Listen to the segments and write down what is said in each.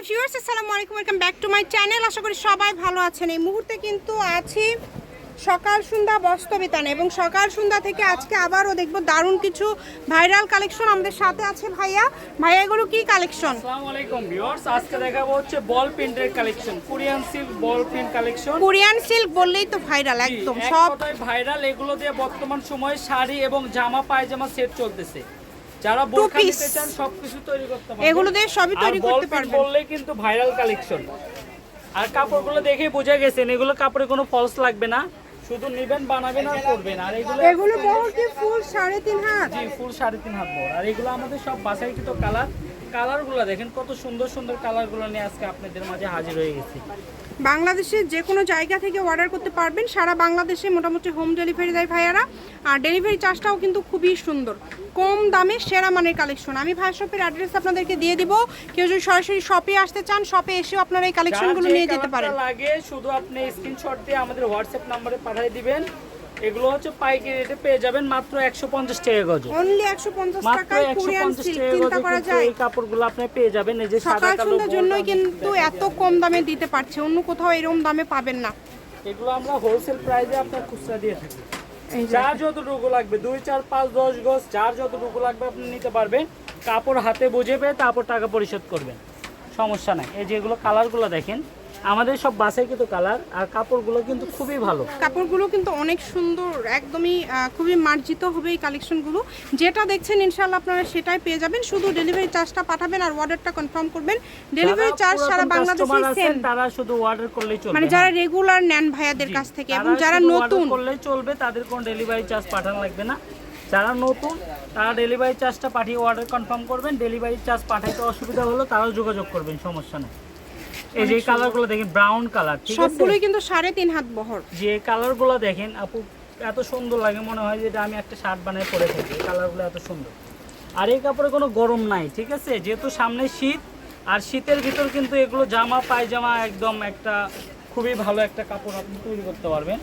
Hello viewers আসসালামু আলাইকুম welcome back to my channel আশা করি সবাই ভালো আছেন। এই মুহূর্তে কিন্তু আছি সকাল সন্ধ্যা বস্তবিতানে এবং সকাল সন্ধ্যা থেকে আজকে আবারও দেখব দারুণ কিছু ভাইরাল কালেকশন আমাদের সাথে আছে ভাইয়া। ভাইয়া এগুলো কি কালেকশন আসসালামু আলাইকুম ভিউয়ার্স আজকে দেখাবো হচ্ছে বল প্রিন্টের collection Korean silk ball print collection Korean silk বললেই তো ভাইরাল একদম সব ভাইরাল এগুলো দিয়ে বর্তমান সময়ে শাড়ি এবং জামা পায়জামা সেট চলতেছে। যারা বোরখা। নিতে চান সবকিছু তৈরি করতে পারবেন। এগুলো দিয়ে সবই তৈরি করতে পারবেন। বললে কিন্তু ভাইরাল কালেকশন আর কাপড়গুলো দেখে বোঝা গেছেন এগুলো কাপড়ে কোনো ফলস লাগবে না। শুধু নেবেন বানাবেন আর করবেন। আর এগুলো এগুলো বড় কি ফুল সাড়ে তিন হাত। জি ফুল সাড়ে তিন হাত বড়। আর এগুলো আমাদের সব বাছাইকৃত কালার কালারগুলো দেখেন কত সুন্দর সুন্দর কালারগুলো নিয়ে আজকে আপনাদের মাঝে হাজির হয়ে গেছি। বাংলাদেশের যে কোনো জায়গা থেকে অর্ডার করতে পারবেন সারা বাংলাদেশে মোটামুটি হোম ডেলিভারি দেয় ভাইয়ারা। আর ডেলিভারি চার্জটাও কিন্তু খুবই সুন্দর। কম দামে সেরা মানের কালেকশন আমি ভাই শপের অ্যাড্রেস আপনাদেরকে দিয়ে দিব। কেউ যদি সরাসরি শপে আসতে চান শপে এসেও আপনারা এই কালেকশনগুলো নিয়ে যেতে পারেন। লাগে শুধু আপনি স্ক্রিনশট দিয়ে আমাদের হোয়াটসঅ্যাপ নম্বরে পাঠিয়ে দিবেন। এগুলো হচ্ছে পাইকারি রেটে পেয়ে যাবেন মাত্র একশো পঞ্চাশ টাকা গজ। অনলি একশো পঞ্চাশ মাত্র টাকায় একশো কোরিয়ান সিল্ক টাকা চিন্তা করা যায়। এই কাপড়গুলো আপনি পেয়ে যাবেন এই যে সাদা কালো জন্যই কিন্তু এত কম দামে দিতে পারছে অন্য কোথাও এরকম দামে পাবেন না। এগুলো আমরা হোলসেল প্রাইসে আপনার খুচরা দিয়ে থাকি। যার যতটুকু লাগবে দুই চার পাঁচ দশ গজ যার যতটুকু লাগবে আপনি নিতে পারবেন। কাপড় হাতে বুঝে পেয়ে তারপর টাকা পরিশোধ করবেন। সমস্যা নাই। এই যে এগুলো কালারগুলো দেখেন আমাদের সব বাসায় কিন্তু কালার আর কাপড়গুলো কিন্তু খুবই ভালো। কাপড়গুলো কিন্তু অনেক সুন্দর একদমই খুবই মার্জিত হবে এই কালেকশনগুলো। যেটা দেখছেন ইনশাল্লাহ আপনারা সেটাই পেয়ে যাবেন। শুধু ডেলিভারি চার্জটা পাঠাবেন আর অর্ডারটা কনফার্ম করবেন। ডেলিভারি চার্জ সারা বাংলাদেশে সেম তারা শুধু অর্ডার করলেই চলবে মানে। যারা রেগুলার নেন ভাইয়াদের কাছ থেকে এবং যারা নতুন। করলেই চলবে তাদের কোনো ডেলিভারি চার্জ পাঠানো লাগবে না। যারা নতুন তারা ডেলিভারি চার্জটা পাঠিয়ে অর্ডার কনফার্ম করবেন। ডেলিভারি চার্জ পাঠাইতে অসুবিধা হলো তারাও যোগাযোগ করবেন সমস্যা নেই। এই যে কালারগুলো দেখেন ব্রাউন কালার ঠিক আছে? সবগুলোই কিন্তু সাড়ে তিন হাত বহর। যে কালারগুলো দেখেন আপু এত সুন্দর লাগে মনে হয় যে এটা আমি একটা শার্ট বানিয়ে পরে থাকি। কালারগুলো এত সুন্দর। আর এই কাপড়ে কোনো গরম নাই ঠিক আছে? যেহেতু সামনে শীত আর শীতের ভিতর কিন্তু এগুলো জামা পায়জামা একদম একটা খুবই ভালো একটা কাপড় আপনি তৈরি করতে পারবেন।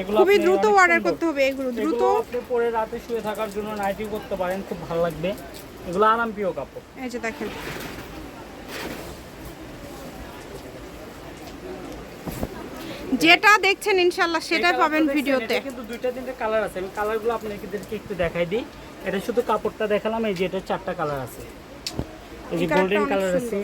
এগুলো খুবই আপনি দ্রুত অর্ডার করতে হবে এগুলো দ্রুত। আপনি পরে রাতে শুয়ে থাকার জন্য নাইটি করতে পারেন খুব ভালো লাগবে। এগুলো আরাম প্রিয় কাপড়। এই যে দেখেন। যেটা দেখছেন ইনশাল্লাহ সেটাই পাবেন ভিডিওতে। কিন্তু দুইটা তিনটা কালার আছে। আমি কালারগুলো আপনাদেরকে একটু দেখাই দিই। এটা শুধু কাপড়টা দেখালাম এই যে এটা চারটা কালার আছে। এই যে গোল্ডেন কালার আছে।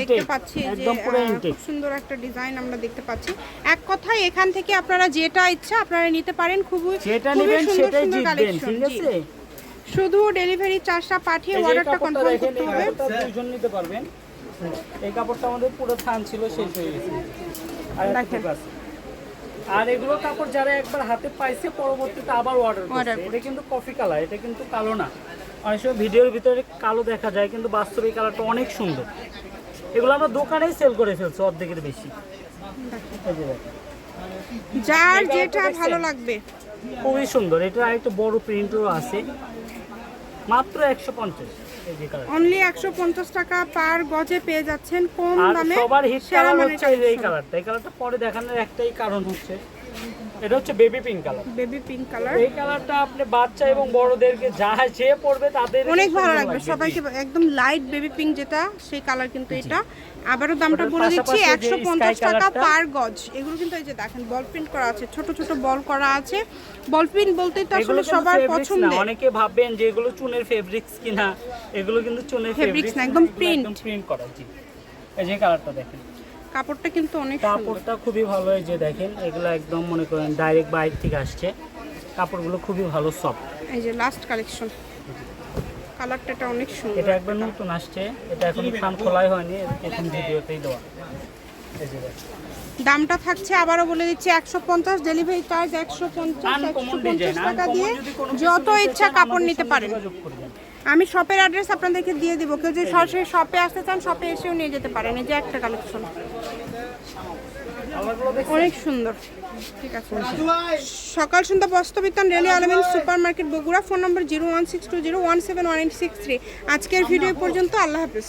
দেখতে পাচ্ছি যে একদম পুরো ইনটেক খুব সুন্দর একটা ডিজাইন আমরা দেখতে পাচ্ছি। এক কথায় এখান থেকে আপনারা যেটা ইচ্ছা আপনারা নিতে পারেন। খুবই যেটা নেবেন সেটাই জিতবেন ঠিক আছে? শুধু ডেলিভারি চার্জটা পাঠিয়ে অর্ডারটা কনফার্ম করতে হবে। দুইজন নিতে পারবেন। এই কাপড়টা আমাদের পুরো থান ছিল শেষ হয়ে গেছে। আর দেখেন। দেখেন আর এগুলো কাপড় যারা একবার হাতে পাইছে পরবর্তীতে আবার অর্ডার করছে। এটা কিন্তু কফি কালার এটা কিন্তু কালো না। অনেক সময় ভিডিওর ভিতরে কালো দেখা যায় কিন্তু বাস্তবে কালারটা অনেক সুন্দর। এগুলো আমরা দোকানেই সেল করে ফেলছি অর্ধেকের বেশি। যার যেটা ভালো লাগবে। খুবই সুন্দর। এটা একটু বড় প্রিন্টও আছে। মাত্র একশো পঞ্চাশ। অনলি একশো পঞ্চাশ টাকা পার গজে পেয়ে যাচ্ছেন কম দামে সবার হিট কালার হচ্ছে এই কালারটা এই কালারটা পরে দেখানোর একটাই কারণ হচ্ছে এটা হচ্ছে baby pink colour baby pink colour এই কালারটা আপনি বাচ্চা এবং বড়দেরকে যা যে পড়বে তাদের অনেক ভালো লাগবে। সবাইকে একদম লাইট বেবি পিঙ্ক যেটা সেই কালার কিন্তু এটা। আবারও দামটা বলে দিচ্ছি একশো পঞ্চাশ টাকা পার গজ। এগুলো কিন্তু এই যে দেখেন বল প্রিন্ট করা আছে ছোট ছোট বল করা আছে। বল প্রিন্ট বলতেই তো আসলে সবার পছন্দের। অনেকে ভাববেন যে এগুলো চুনের ফেব্রিক্স কিনা। এগুলো কিন্তু চুনের ফেব্রিক্স না, একদম। একদম প্রিন্ট করা জি। এই যে কালারটা দেখেন। কাপড়টা কিন্তু অনেক কাপড়টা খুবই ভালো এই যে দেখেন এগুলো একদম মনে করেন ডাইরেক্ট বাইরে থেকে আসছে। কাপড়গুলো খুবই ভালো সফট এই যে লাস্ট কালেকশন কালারটা এটা অনেক সুন্দর। এটা একবার নতুন আসছে এটা এখন খান খোলাই হয়নি প্রথম ভিডিওতেই দেওয়া। এই যে। দামটা থাকছে আবারও বলে দিচ্ছি একশো পঞ্চাশ ডেলিভারি চার্জ একশো পঞ্চাশ একশো পঞ্চাশ টাকা দিয়ে যত ইচ্ছা কাপড় নিতে পারেন। আমি শপের অ্যাড্রেস আপনাদেরকে দিয়ে দিব কেউ যদি সরাসরি শপে আসতে চান শপে এসেও নিয়ে যেতে পারেন এই যে একটা কালেকশন? অনেক সুন্দর। ঠিক আছে। সকাল সন্ধ্যা বস্তবিতান রেলি আলমিন supermarket Bogura, phone number zero one six two zero one seven one eight six three. আজকের ভিডিও পর্যন্ত, আল্লাহ হাফিজ।